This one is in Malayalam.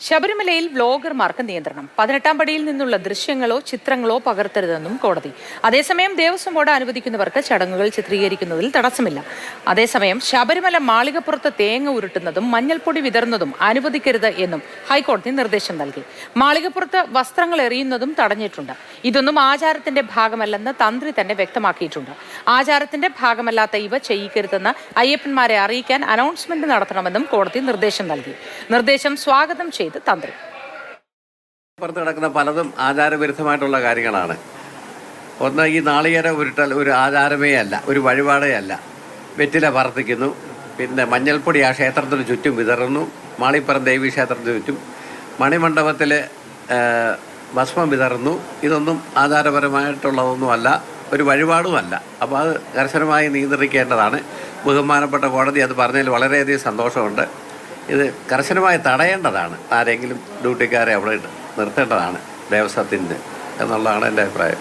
ശബരിമലയിൽ വ്ലോഗർമാർക്ക് നിയന്ത്രണം. പതിനെട്ടാം പടിയിൽ നിന്നുള്ള ദൃശ്യങ്ങളോ ചിത്രങ്ങളോ പകർത്തരുതെന്നും കോടതി. അതേസമയം ദേവസ്വം ബോർഡ് അനുവദിക്കുന്നവർക്ക് ചടങ്ങുകൾ ചിത്രീകരിക്കുന്നതിൽ തടസ്സമില്ല. അതേസമയം ശബരിമല മാളികപ്പുറത്ത് തേങ്ങ ഉരുട്ടുന്നതും മഞ്ഞൾപ്പൊടി വിതറുന്നതും അനുവദിക്കരുത് എന്നും ഹൈക്കോടതി നിർദ്ദേശം നൽകി. മാളികപ്പുറത്ത് വസ്ത്രങ്ങൾ എറിയുന്നതും തടഞ്ഞിട്ടുണ്ട്. ഇതൊന്നും ആചാരത്തിന്റെ ഭാഗമല്ലെന്ന് തന്ത്രി തന്നെ വ്യക്തമാക്കിയിട്ടുണ്ട്. ആചാരത്തിന്റെ ഭാഗമല്ലാത്ത ഇവ ചെയ്യിക്കരുതെന്ന് അയ്യപ്പന്മാരെ അറിയിക്കാൻ അനൗൺസ്മെന്റ് നടത്തണമെന്നും കോടതി നിർദ്ദേശം നൽകി. നിർദ്ദേശം സ്വാഗതം ചെയ്ത്. തന്ത്രി. പുറത്ത് കിടക്കുന്ന പലതും ആചാരവിരുദ്ധമായിട്ടുള്ള കാര്യങ്ങളാണ്. ഒന്ന് ഈ നാളികേര ഉരുട്ടൽ ഒരു ആചാരമേ അല്ല ഒരു വഴിപാടേ അല്ല. വെറ്റില വർദ്ധിക്കുന്നു പിന്നെ മഞ്ഞൾപ്പൊടി ആ ക്ഷേത്രത്തിന് ചുറ്റും വിതറുന്നു മാളിപ്പുറം ദേവി ക്ഷേത്രത്തിന് ചുറ്റും മണിമണ്ഡപത്തിൽ ഭസ്മം വിതറുന്നു. ഇതൊന്നും ആചാരപരമായിട്ടുള്ളതൊന്നുമല്ല ഒരു വഴിപാടുമല്ല. അപ്പോൾ അത് കർശനമായി നിയന്ത്രിക്കേണ്ടതാണ്. ബഹുമാനപ്പെട്ട കോടതി അത് പറഞ്ഞതിൽ വളരെയധികം സന്തോഷമുണ്ട്. ഇത് കർശനമായി തടയേണ്ടതാണ്. ആരെങ്കിലും ഡ്യൂട്ടിക്കാരെ അവിടെ നിർത്തേണ്ടതാണ്. ദേവസ്വത്തിന്റെ എന്നുള്ളതാണ് എന്റെ അഭിപ്രായം.